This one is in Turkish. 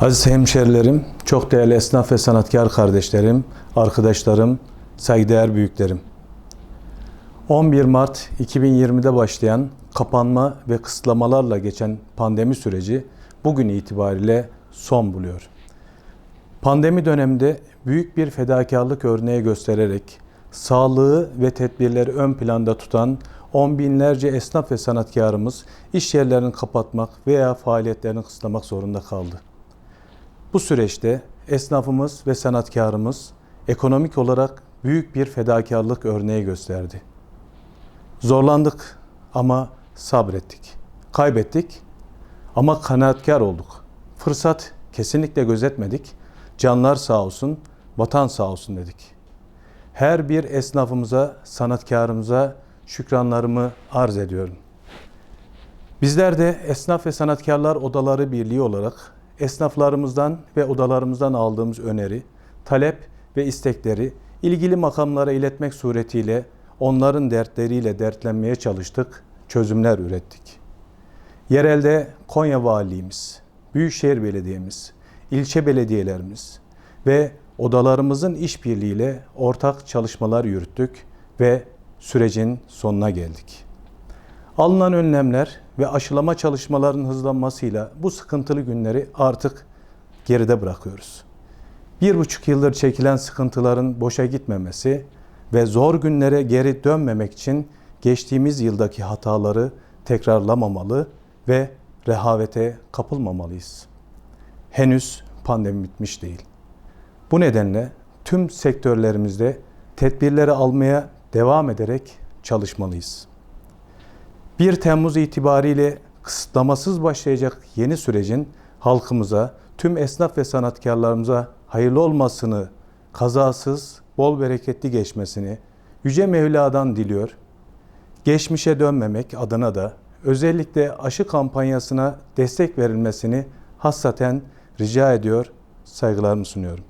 Aziz hemşerilerim, çok değerli esnaf ve sanatkar kardeşlerim, arkadaşlarım, saygıdeğer büyüklerim. 11 Mart 2020'de başlayan kapanma ve kısıtlamalarla geçen pandemi süreci bugün itibariyle son buluyor. Pandemi döneminde büyük bir fedakarlık örneği göstererek sağlığı ve tedbirleri ön planda tutan on binlerce esnaf ve sanatkarımız iş yerlerini kapatmak veya faaliyetlerini kısıtlamak zorunda kaldı. Bu süreçte esnafımız ve sanatkarımız ekonomik olarak büyük bir fedakarlık örneği gösterdi. Zorlandık ama sabrettik. Kaybettik ama kanaatkar olduk. Fırsat kesinlikle gözetmedik. Canlar sağ olsun, vatan sağ olsun dedik. Her bir esnafımıza, sanatkarımıza şükranlarımı arz ediyorum. Bizler de Esnaf ve Sanatkarlar Odaları Birliği olarak esnaflarımızdan ve odalarımızdan aldığımız öneri, talep ve istekleri ilgili makamlara iletmek suretiyle onların dertleriyle dertlenmeye çalıştık, çözümler ürettik. Yerelde Konya Valiliğimiz, Büyükşehir Belediye'miz, ilçe belediyelerimiz ve odalarımızın işbirliğiyle ortak çalışmalar yürüttük ve sürecin sonuna geldik. Alınan önlemler ve aşılama çalışmalarının hızlanmasıyla bu sıkıntılı günleri artık geride bırakıyoruz. Bir buçuk yıldır çekilen sıkıntıların boşa gitmemesi ve zor günlere geri dönmemek için geçtiğimiz yıldaki hataları tekrarlamamalı ve rehavete kapılmamalıyız. Henüz pandemi bitmiş değil. Bu nedenle tüm sektörlerimizde tedbirleri almaya devam ederek çalışmalıyız. 1 Temmuz itibariyle kısıtlamasız başlayacak yeni sürecin halkımıza, tüm esnaf ve sanatkarlarımıza hayırlı olmasını, kazasız, bol bereketli geçmesini Yüce Mevla'dan diliyor. Geçmişe dönmemek adına da özellikle aşı kampanyasına destek verilmesini hassaten rica ediyor, saygılarımı sunuyorum.